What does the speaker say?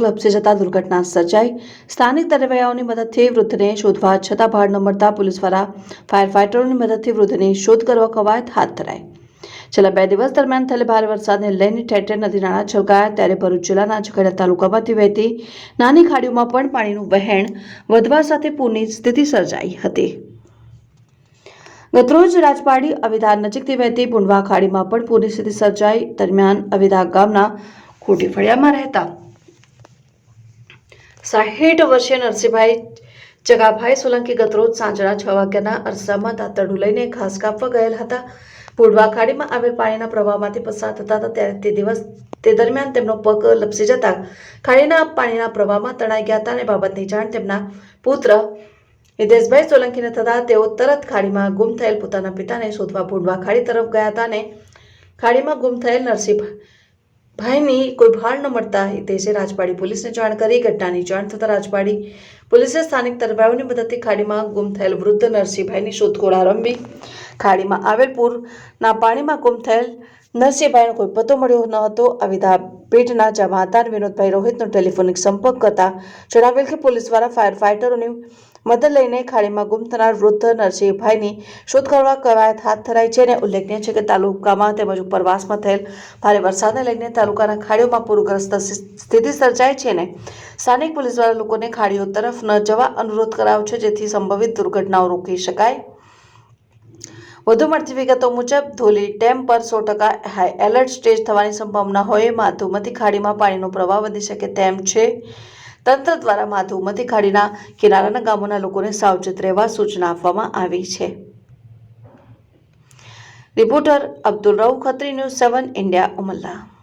લપસી જતા દુર્ઘટના સર્જાઈ. સ્થાનિક વૃદ્ધને શોધવા છતાં ભાર ન મળતા પોલીસ દ્વારા ફાયર ફાઇટરોની મદદથી વૃદ્ધની શોધ કરવા કવાયત હાથ ધરાઈ. છેલ્લા બે દિવસ દરમિયાન થયેલ ભારે વરસાદને લઈને ઠેર નદી નાળા છલકાયા. ત્યારે ભરૂચ જિલ્લાના ઝઘડિયા તાલુકામાંથી વહેતી નાની ખાડીઓમાં પણ પાણીનું વહેણ વધવા સાથે પૂરની સ્થિતિ સર્જાઈ હતી. ગતરોજ રાજપાડી અવિધા નજીકથી વહેતી પુંડવા ખાડીમાં પણ પૂરની સ્થિતિ સર્જાઈ. દરમિયાન અવિધા ગામના ખોટી ફળિયામાં રહેતા સાહીઠ વર્ષીય નરસિંહભાઈ જગાભાઈ સોલંકી ગતરોજ સાંજના છ વાગ્યાના અરસામાં દાંતરડું લઈને ઘાસ કાપવા ગયેલ હતા. પૂર્વા ખાડીમાં આવેલ પાણીના પ્રવાહમાંથી પસાર થતા હતા. ત્યારે તે દિવસ, તે દરમિયાન તેમનો પગ લપસી જતા ખાડીના પાણીના પ્રવાહમાં તણાઈ ગયા હતા અને બાબતની જાણ તેમના પુત્ર હિતેશભાઈ સોલંકીને થતાં તેઓ તરત ખાડીમાં ગુમ થયેલ પોતાના પિતાને શોધવા ભૂંડવા ખાડી તરફ ગયા હતા અને ખાડીમાં ગુમ થયેલ નરસિંહ ભાઈની કોઈ ભાળ ન મળતા હિતેશે રાજપાડી પોલીસને જાણ કરી, ઘટનાની જાણ થતાં રાજપાડી પોલીસે સ્થાનિક તરફાઓની મદદથી ખાડીમાં ગુમ થયેલ વૃદ્ધ નરસિંહભાઈની શોધખોળ આરંભી. ખાડીમાં આવેલ પૂરના પાણીમાં ગુમ થયેલ નરસિંહભાઈનો કોઈ પતો મળ્યો ન હતો. અવિધા પેટના જમાદાર વિનોદભાઈ રોહિતનો ટેલિફોનિક સંપર્ક કરતા જણાવેલ કે પોલીસ દ્વારા ફાયર ફાઇટરોની મદદ લઈને ખાડીમાં ગુમ થનાર વૃદ્ધ નરસિંહભાઈની શોધ કરવા કવાયત હાથ ધરાઈ છે અને ઉલ્લેખનીય છે કે તાલુકામાં તેમજ ઉપરવાસમાં થયેલ ભારે વરસાદને લઈને તાલુકાના ખાડીઓમાં પૂરગ્રસ્ત સ્થિતિ સર્જાય છે અને સ્થાનિક પોલીસ દ્વારા લોકોને ખાડીઓ તરફ ન જવા અનુરોધ કરાયો છે, જેથી સંભવિત દુર્ઘટનાઓ રોકી શકાય. વધુ મળતી વિગતો મુજબ, ધોલી ડેમ પર સો ટકા હાઈ એલર્ટ સ્ટેજ થવાની સંભાવના હોય, માધુમતી ખાડીમાં પાણીનો પ્રવાહ વધી શકે તેમ છે. તંત્ર દ્વારા માધુમતી ખાડીના કિનારાના ગામોના લોકોને સાવચેત રહેવા સૂચના આપવામાં આવી છે. Reporter Abdul Rau Khatri news seven, India, Umalla.